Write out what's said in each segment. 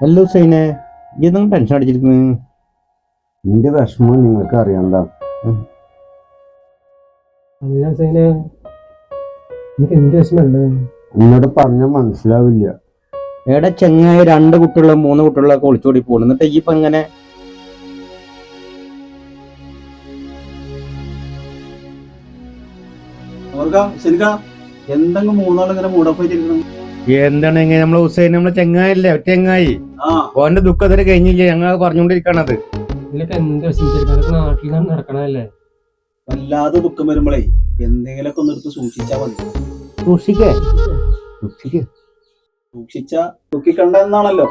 അല്ല ഹുസൈനെ ഇതൊന്നും ടെൻഷൻ അടിച്ചിരിക്കുന്നു? നിന്റെ വിഷമം നിങ്ങൾക്ക് അറിയണ്ടാ അല്ല ഹുസൈനെ എനിക്ക് എന്ത് വിഷമമുള്ളത് എന്നോട് പറഞ്ഞ മനസ്സിലാവില്ല. എടാ ചെങ്ങായി രണ്ട് കുട്ടികളും മൂന്ന് കുട്ടികളൊക്കെ ഒളിച്ചോടി പോകണം എന്നിട്ട് ഈ ഇപ്പൊ ഇങ്ങനെ എന്തെങ്കിലും മൂന്നാളിങ്ങനെ മൂടപ്പോയിട്ടിരിക്കണം എന്താണ് ഇങ്ങനെ നമ്മളെ ഹുസൈൻ നമ്മളെ ചെങ്ങായില്ലേ ഒറ്റ ചെങ്ങായി. ആ. ഓന്റെ ദുഃഖം ഇതുവരെ കഴിഞ്ഞില്ലേ? ഞങ്ങൾ പറഞ്ഞുകൊണ്ടിരിക്കണത്. ഇതിലൊക്കെ എന്ത് നാട്ടിൽ നിന്ന് നടക്കണതല്ലേ? വല്ലാതെ ദുഃഖം വരുമ്പോഴേ എന്തെങ്കിലൊക്കെ ഒന്ന് എടുത്ത് സൂക്ഷിച്ചാ മതി. സൂക്ഷിക്കേ. സൂക്ഷിക്കേ. സൂക്ഷിച്ച ദുഃഖിക്കണ്ട എന്നാണല്ലോ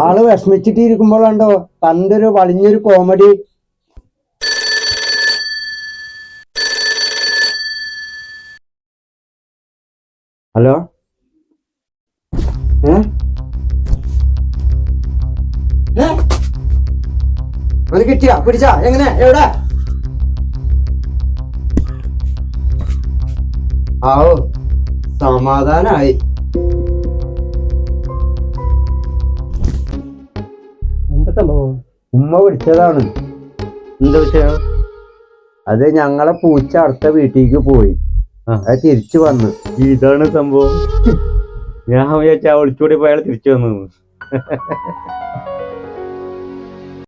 ആൾ വിഷമിച്ചിട്ടിരിക്കുമ്പോഴാണ്ടോ തന്റെ ഒരു വളിഞ്ഞൊരു കോമഡി ഹലോ? ഏ? അത് കിട്ടിയാ? പിടിച്ചാ? എങ്ങനെ? എവിടെ? ആവോ സമാധാനായി. എന്താ സംഭവം? ഉമ്മ വിളിച്ചതാണ്. എന്താ വിഷയം? അത് ഞങ്ങളെ പൂച്ച അടുത്ത വീട്ടിലേക്ക് പോയി. അത് തിരിച്ചു വന്നു. ഇതാണ് സംഭവം. ഞാൻ വിചാരിച്ച ഒളിച്ചോടി പോയാൽ തിരിച്ചു വന്നു.